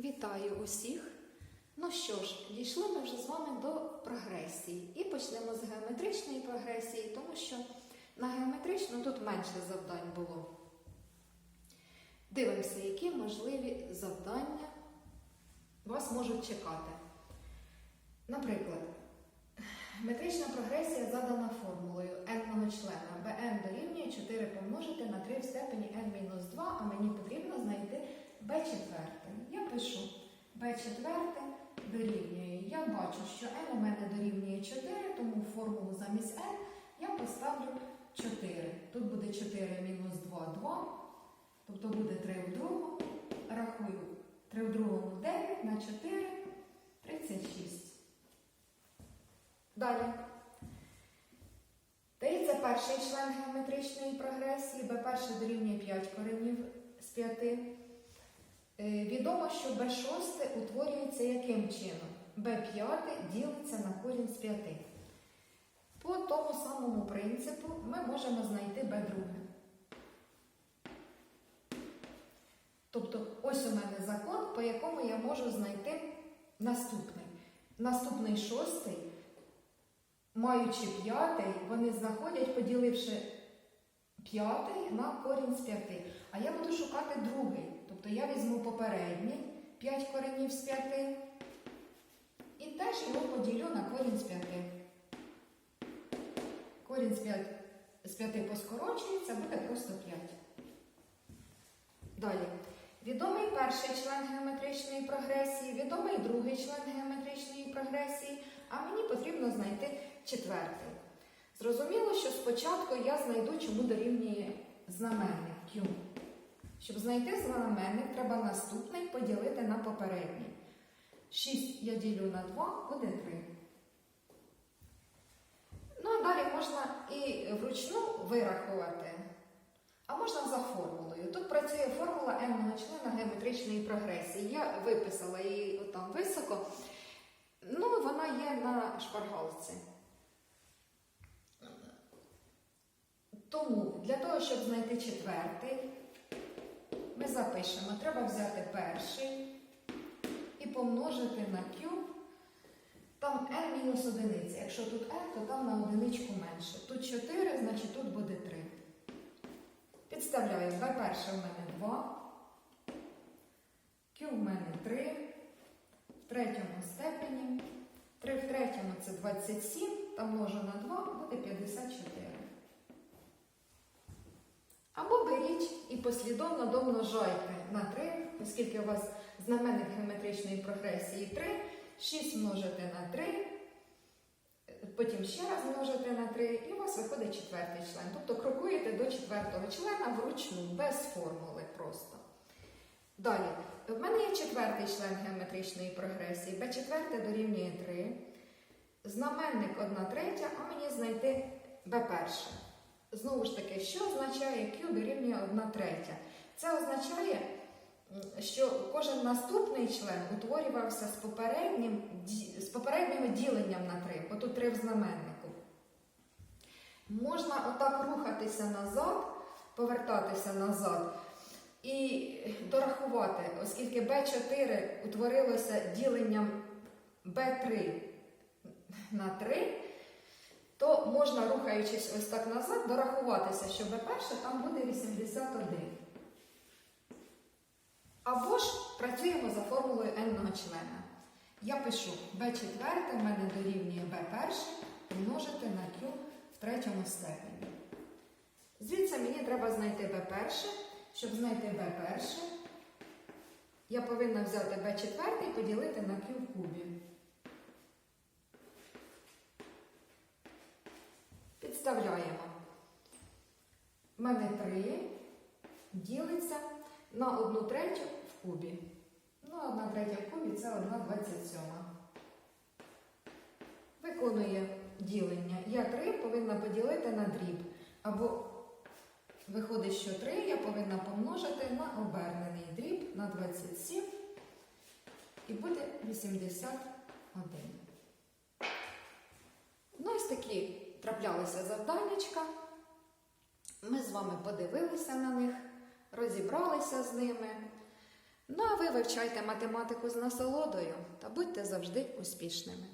Вітаю усіх! Ну що ж, дійшли ми вже з вами до прогресії. І почнемо з геометричної прогресії, тому що на геометричну тут менше завдань було. Дивимося, які можливі завдання вас можуть чекати. Наприклад, метрична прогресія задана формулою n члена bn дорівнює 4 помножити на 3 в степені n-2, а мені потрібно знайти b четверте. Я пишу b четверте дорівнює. Я бачу, що n у мене дорівнює 4, тому формулу замість n я поставлю 4. Тут буде 4 мінус 2 2, тобто буде 3 в другому. Рахую 3 в другому 9 на 4 36. Далі. Дається перший член геометричної прогресії, b1 дорівнює 5 коренів з 5. Е, Відомо, що b6 утворюється яким чином? b5 ділиться на корінь з 5. По тому самому принципу ми можемо знайти b2. Тобто, ось у мене закон, по якому я можу знайти наступний. Наступний шостий, маючи п'ятий, вони знаходять, поділивши п'ятий на корінь з п'яти. А я буду шукати другий. Тобто я візьму попередній 5 коренів з 5 і теж його поділю на корінь з 5. Корінь з 5, з 5 поскорочується, буде просто 5. Далі. Відомий перший член геометричної прогресії, відомий другий член геометричної прогресії, а мені потрібно знайти четвертий. Зрозуміло, що спочатку я знайду, чому дорівнює знаменник Q. Щоб знайти знаменник, треба наступний поділити на попередній. 6 я ділю на 2, буде 3. Ну, а далі можна і вручну вирахувати, а можна за формулою. Тут працює формула n члена геометричної прогресії. Я виписала її там високо. Ну, вона є на шпаргалці. Тому для того, щоб знайти четвертий, ми запишемо, треба взяти перший і помножити на Q. Там n мінус одиниця. Якщо тут n, то там на одиничку менше. Тут 4, значить тут буде 3. Підставляю b перше в мене 2, Q в мене 3, в третьому степені. 3 в третьому це 27, там множу на 2, буде 54. Або беріть і послідовно домножайте на 3, оскільки у вас знаменник геометричної прогресії 3, 6 множите на 3, потім ще раз множите на 3, і у вас виходить четвертий член. Тобто крокуєте до четвертого члена вручну, без формули просто. Далі, в мене є четвертий член геометричної прогресії, b4 дорівнює 3. Знаменник 1 третя, а мені знайти b перше. Знову ж таки, що означає Q дорівнює 1 третя? Це означає, що кожен наступний член утворювався з попереднім, з попереднім діленням на 3, бо тут 3 в знаменнику. Можна отак рухатися назад, повертатися назад і дорахувати, оскільки B4 утворилося діленням B3 на 3 то можна, рухаючись ось так назад, дорахуватися, що B1 там буде 81. Або ж працюємо за формулою n члена. Я пишу B4 в мене дорівнює B1 помножити на Q в третьому степені. Звідси мені треба знайти B1. Щоб знайти B1, я повинна взяти B4 і поділити на Q в кубі. Підставляємо. У мене 3 ділиться на 1 третю в кубі. Ну, 1 третя в кубі це 1 27. Виконує ділення. Я 3 повинна поділити на дріб. Або виходить, що 3 я повинна помножити на обернений дріб на 27 і буде 81. Ну, ось такі траплялися завданнячка. Ми з вами подивилися на них, розібралися з ними. Ну а ви вивчайте математику з насолодою та будьте завжди успішними.